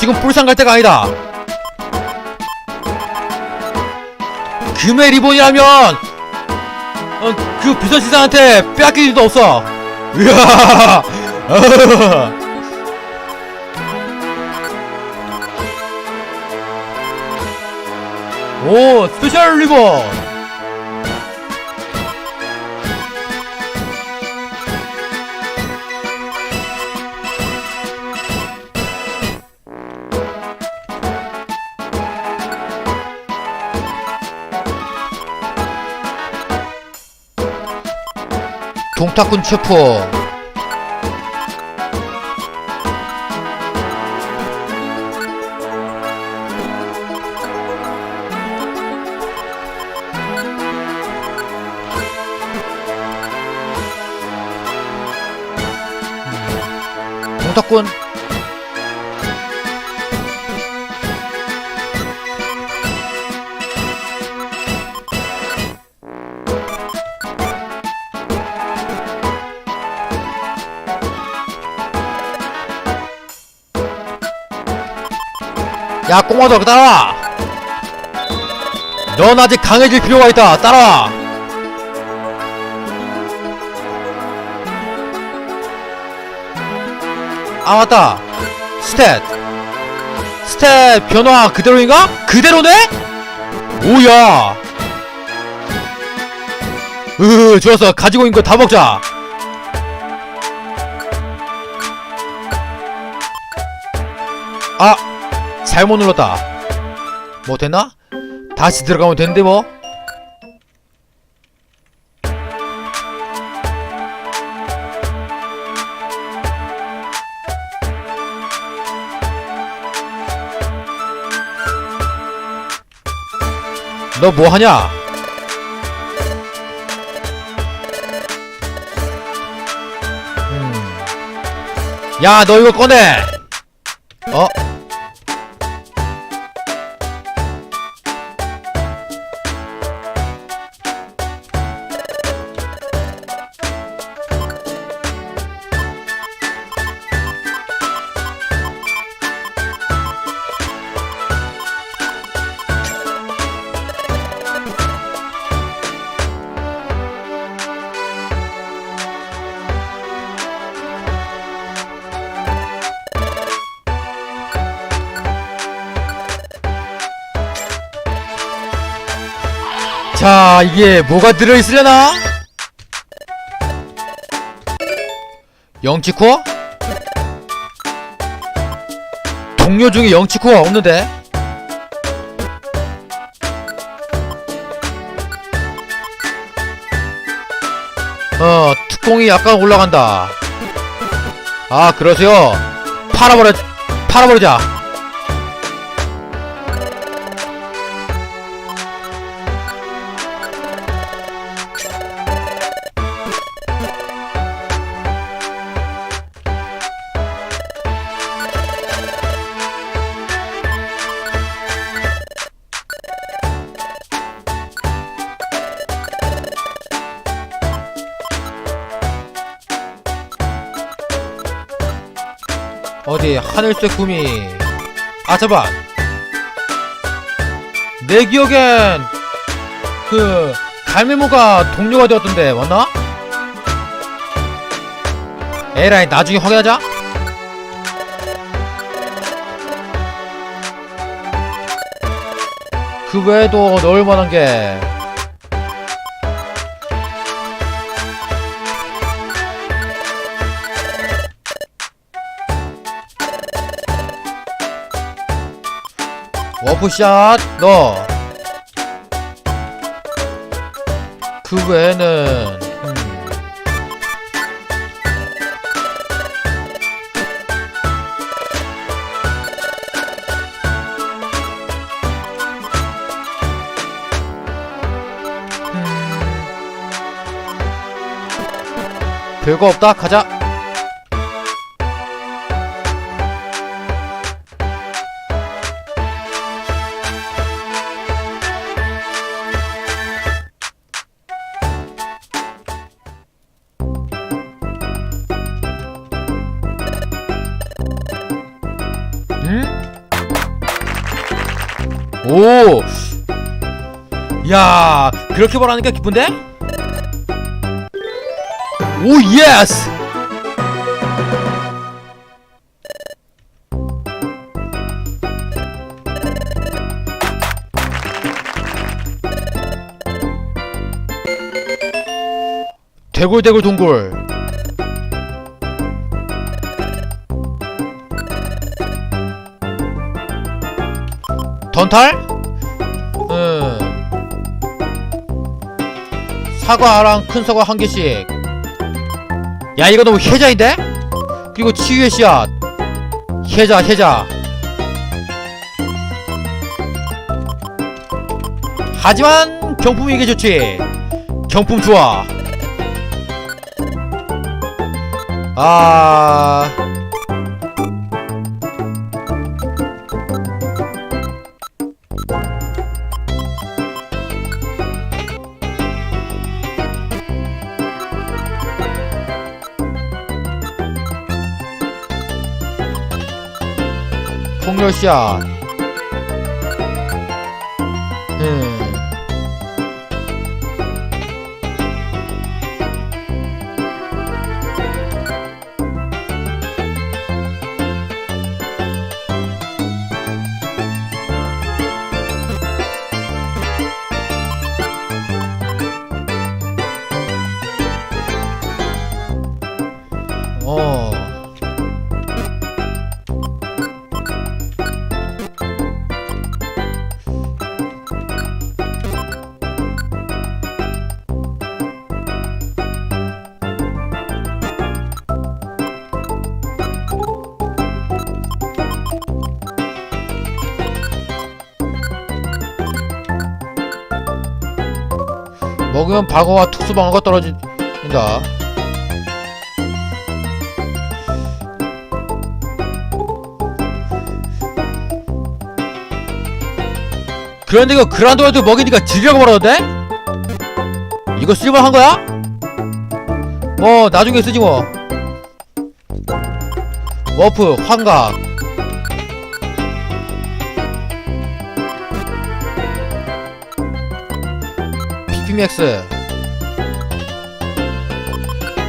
지금 불상 갈 때가 아니다. 금의 리본이라면 어, 그 비서시장한테 빼앗길 일도 없어. 으아! 오, 스페셜 리본! 동탁군 체포. 동탁군 야 꼬마들 따라와. 넌 아직 강해질 필요가 있다. 따라와. 아 맞다. 스탯. 스탯 변화 그대로인가? 그대로네? 오야. 으 좋았어. 가지고 있는 거 다 먹자 잘못 눌렀다 뭐 됐나? 다시 들어가면 되는데 뭐 너 뭐하냐? 음. 야, 너 이거 꺼내! 자, 이게 뭐가 들어있으려나? 영치코어? 동료 중에 영치코어가 없는데? 어, 뚜껑이 약간 올라간다. 아, 그러세요? 팔아버려, 팔아버리자. 하늘색 구미 아 잠깐 내 기억엔 그 갈매모가 동료가 되었던데 맞나? 에라이 나중에 확인하자. 그 외에도 넣을 만한 게 워프샷 너. 그 외에는 음. 음. 별거 없다 가자 야, 그렇게 말하니까 기쁜데? 오, 예스! 대굴대굴 동굴 던탈? 사과랑 큰 사과 한 개씩. 야 이거 너무 혜자인데? 그리고 치유의 씨앗. 혜자 혜자. 하지만 경품이 이게 좋지. 경품 좋아. 아 폭렬샷 먹으면 방어와 특수 방어가 떨어진다. 그런데 이거 그란도에도 먹이니까 질려고 말하던데? 이거 쓸만한 거야? 뭐 나중에 쓰지 뭐 워프 환각 PPMX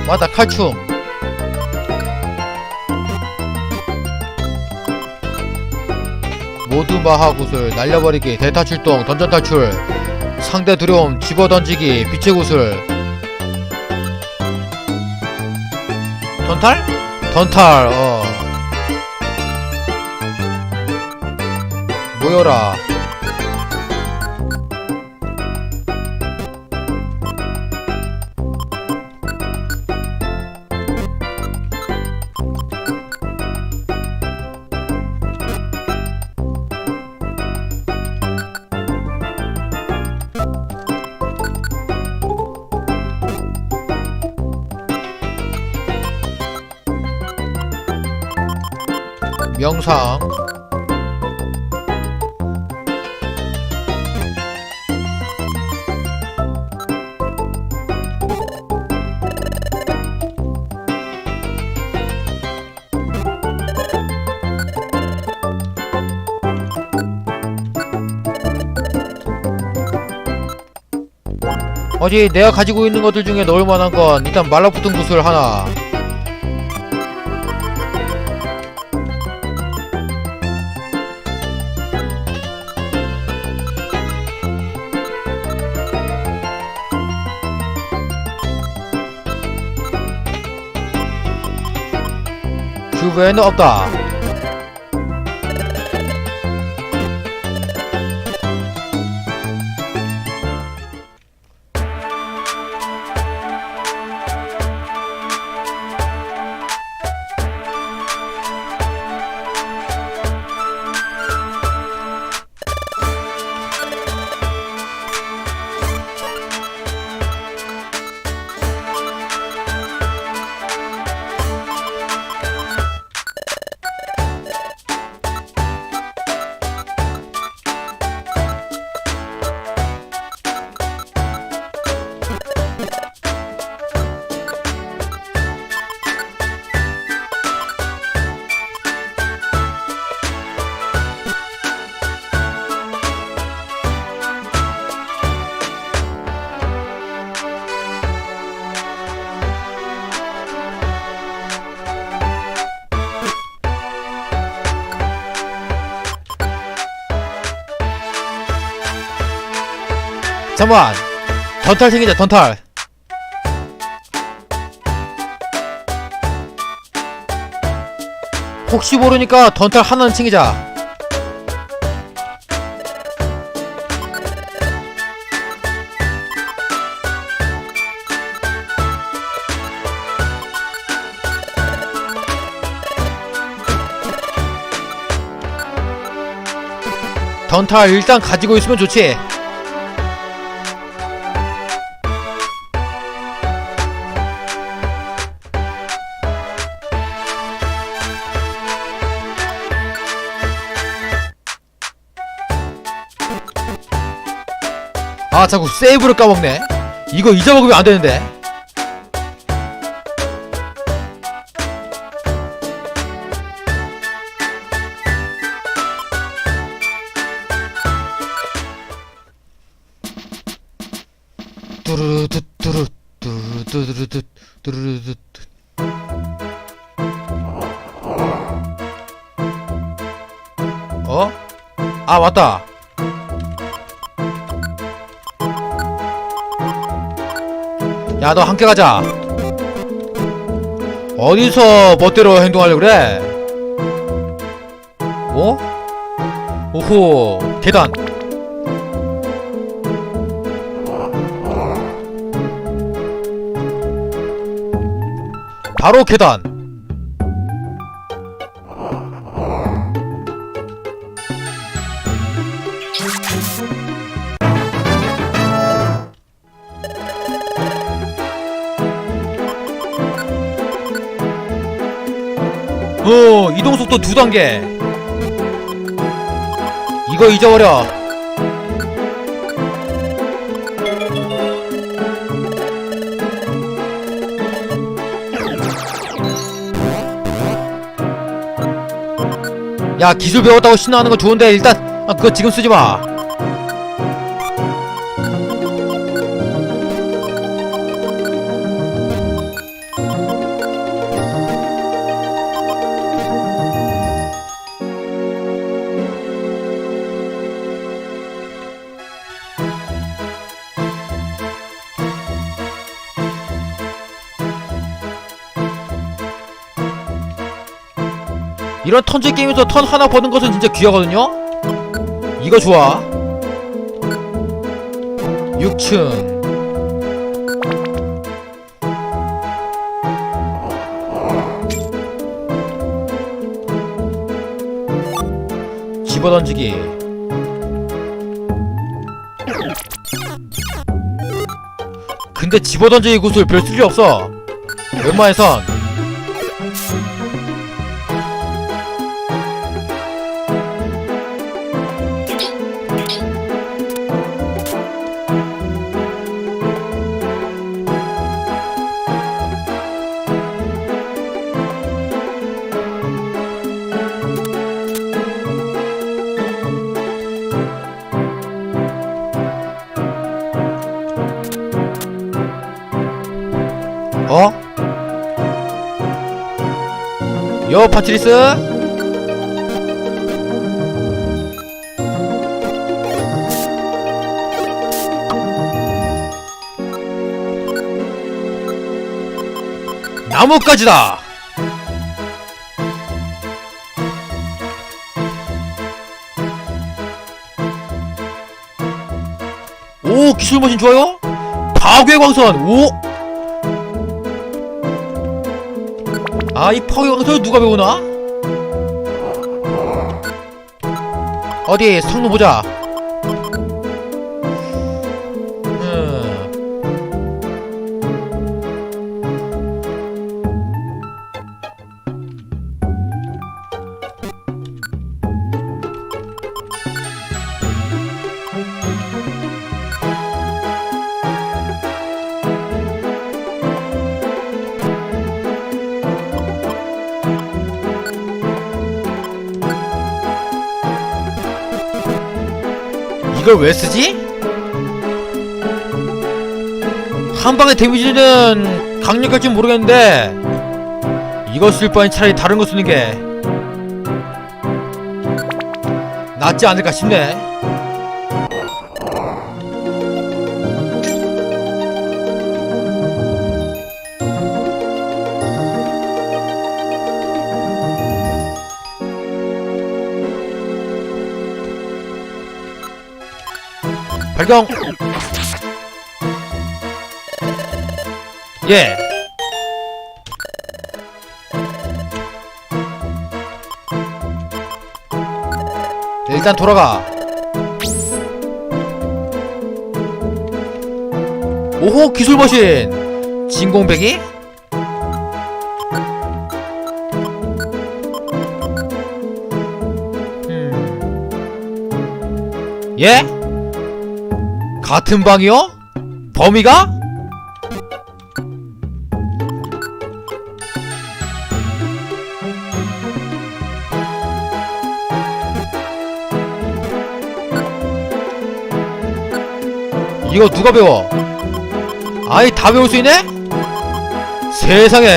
맞다 칼춤. 모두 마하 구슬 날려버리기 대타 출동 던전 탈출. 상대 두려움 집어 던지기 빛의 구슬. 던탈? 던탈 어. 모여라 명상. 어디 내가 가지고 있는 것들 중에 넣을 만한 건 일단 말라붙은 구슬 하나 그 외에는 없다. 잠깐만. 던탈 챙기자 던탈. 혹시 모르니까 던탈 하나는 챙기자. 던탈 일단 가지고 있으면 좋지 자꾸 세이브를 까먹네. 이거 잊어먹으면 안되는데. 어? 아 맞다 야 너 함께 가자. 어디서 멋대로 행동하려고 그래? 어? 오호 계단. 바로 계단 어 이동속도 두 단계. 이거 잊어버려. 야 기술 배웠다고 신나하는 건 좋은데 일단 아, 그거 지금 쓰지마 이런 턴제 게임에서 턴 하나 버는 것은 진짜 귀하거든요? 이거 좋아. 6층 집어던지기. 근데 집어던지기 구슬 별 쓸일 없어. 웬만해선 파트리스? 나뭇가지다! 오 기술머신 좋아요? 파괴광선 오 아, 이 파괴광선을 누가 배우나? 어디, 성능 보자. 이걸 왜 쓰지? 한 방에 데미지는 강력할지 모르겠는데 이거 쓸 바엔 차라리 다른 거 쓰는 게 낫지 않을까 싶네. 발경 예. 일단 돌아가. 오호 기술머신. 진공배기 음. 예? 같은 방이요? 범위가? 이거 누가 배워? 아이 다 배울 수 있네? 세상에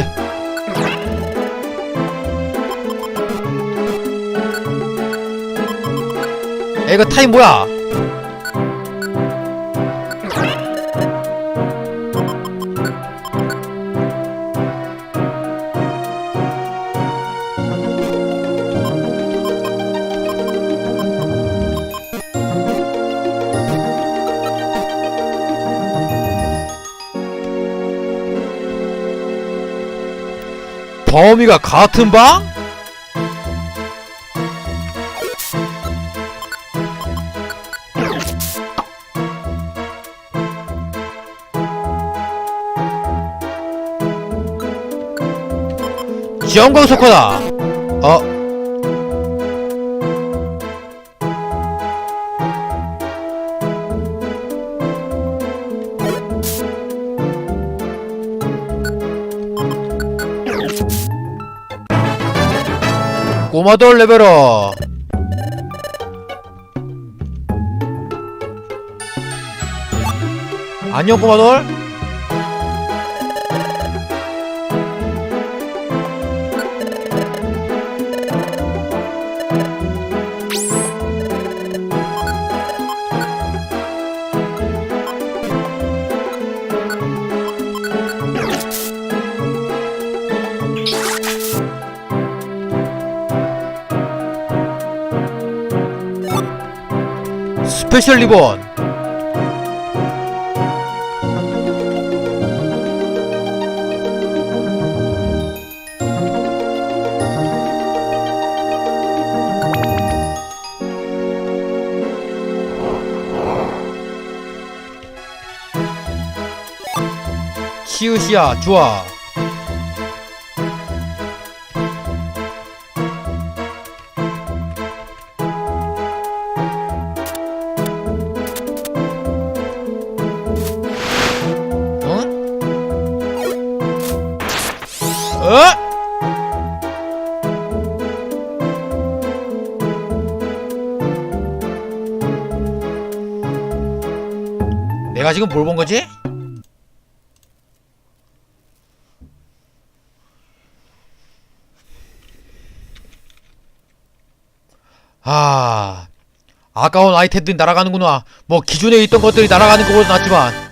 야, 이거 타임 뭐야? 범위가 같은 방? 영광 석화다. 어? 꼬마돌 레벨업. 안녕 꼬마돌 스페셜 리본. 키우시야 좋아 내가 지금 뭘 본 거지? 아, 아까운 아이템들이 날아가는구나. 뭐 기존에 있던 것들이 날아가는 것보다 낫지만.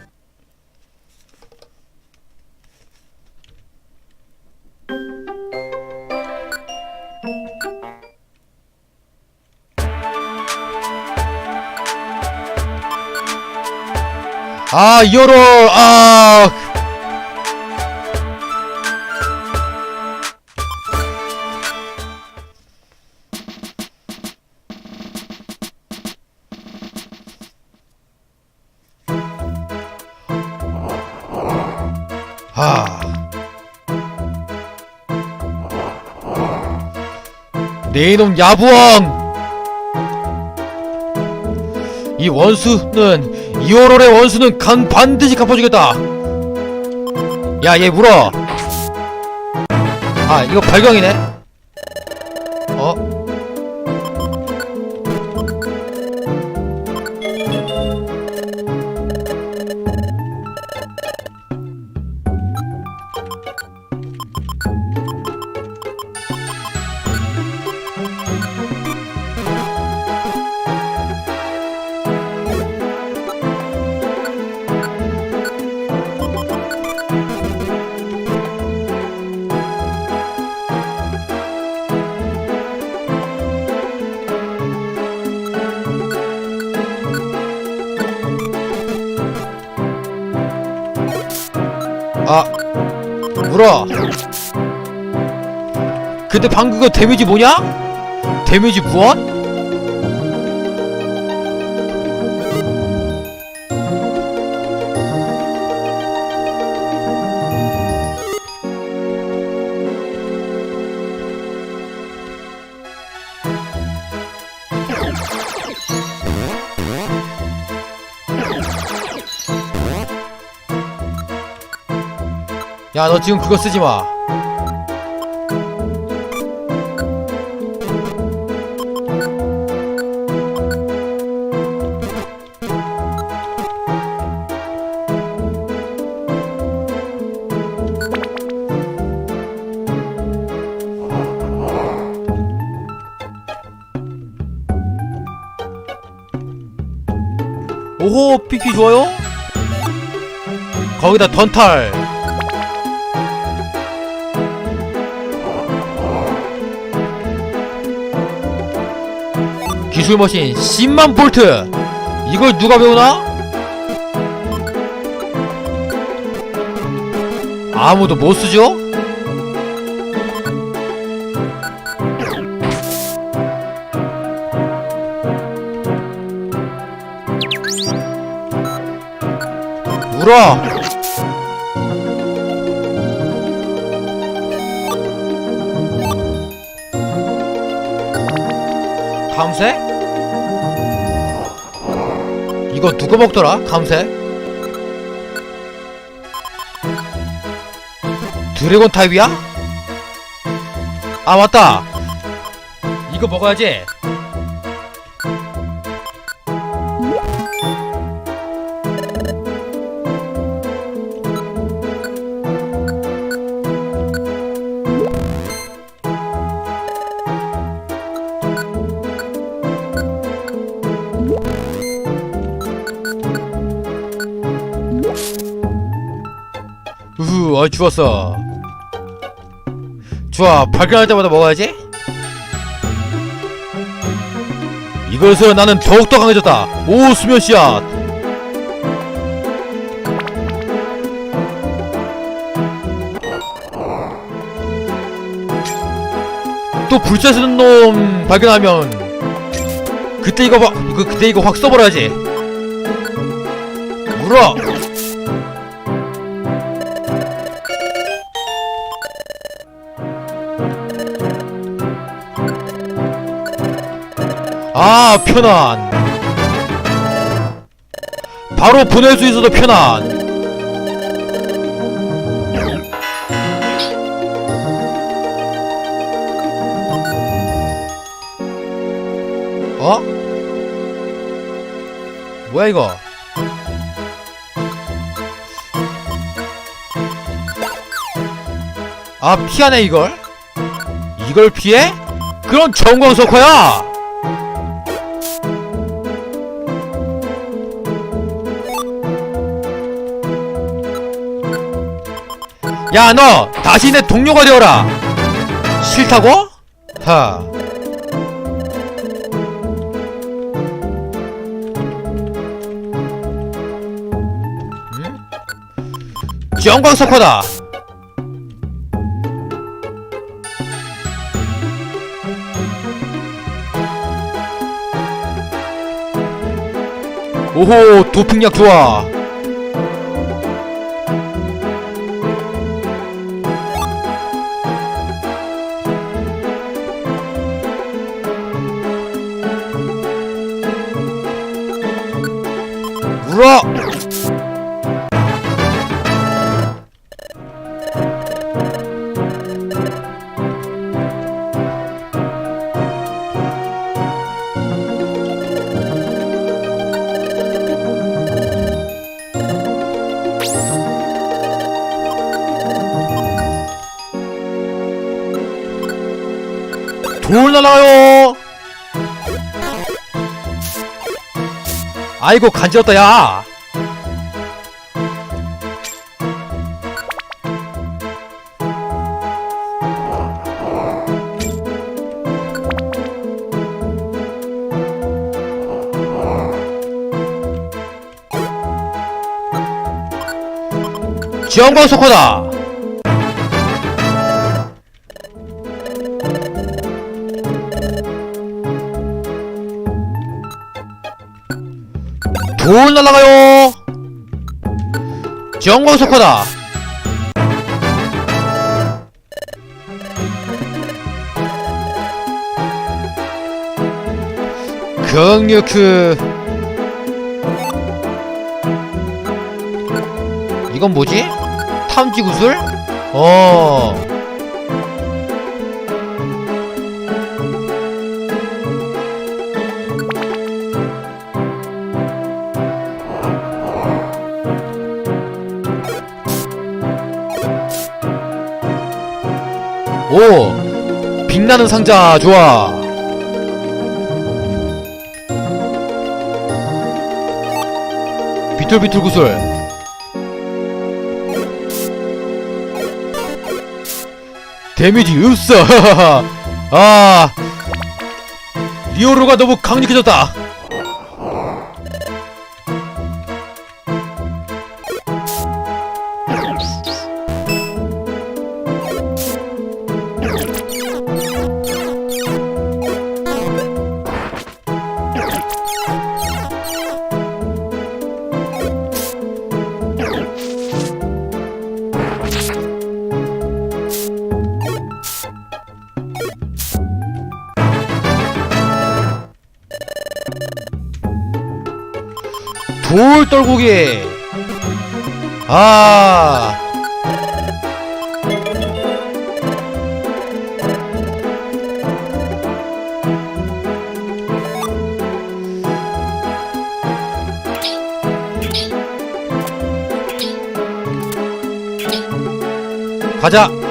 아, 이어롤, 아. 하. 내 이놈 야부왕! 이 원수는 이오롤의 원수는 강 반드시 갚아주겠다. 야 얘 물어. 아 이거 발광이네. 아 물어 근데 방금 그 데미지 뭐냐? 데미지 무언? 야 너 지금 그거 쓰지 마. 오호 삐삐 좋아요? 거기다 던탈 기술 머신 10만 볼트 이걸 누가 배우나? 아무도 못 쓰죠? 울어 감새? 이거 누가 먹더라? 감새? 드래곤 타입이야? 아 맞다 이거 먹어야지 죽었어. 좋아 발견할 때마다 먹어야지? 이것으로 나는 더욱더 강해졌다. 오 수면씨앗. 또 불자 쓰는 놈 발견하면 그때 이거 봐 이거 그때 이거 확 써버려야지. 물어 아 편안. 바로 보낼 수 있어도 편안. 어? 뭐야 이거? 아 피하네 이걸? 이걸 피해? 그럼 정광석화야 야, 너 다시 내 동료가 되어라. 싫다고? 하. 음? 정광석화다. 오호, 도핑약 좋아. 아이고 간지럽다 야. 지원광 석호다 돌 날아가요 지원광 석호다 경류크 이건 뭐지? 탐지 구슬? 어. 오! 빛나는 상자 좋아. 비툴비툴 구슬. 데미지 없어 아 리오로가 너무 강력해졌다 돌 떨구기. 아. 가자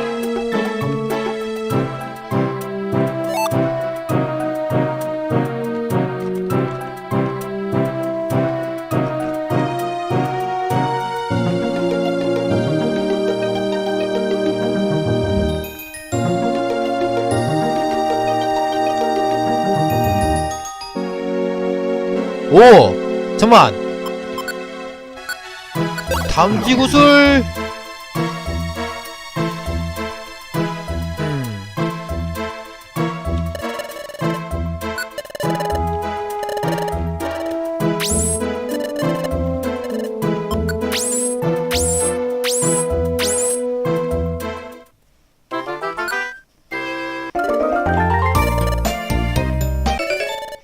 담지구슬 음.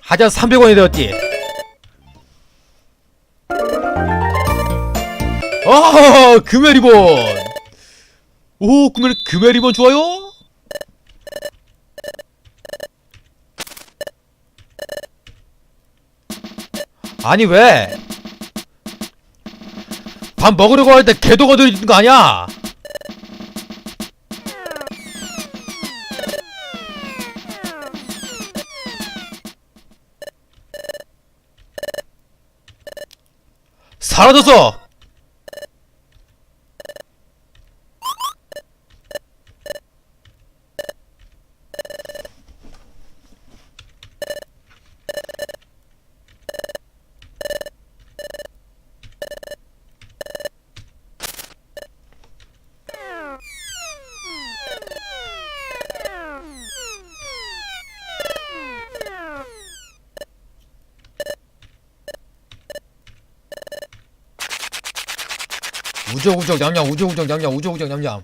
하자 300원이 되었지 아 금의 리본 오 금의 금의 리본 좋아요 아니 왜? 밥 먹으려고 할 때 개도가 들어있는 거 아니야? 사라졌어! 우적우적 냠냠 우적우적 냠냠 우적우적 냠냠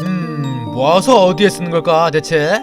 음 모아서 어디에 쓰는 걸까 대체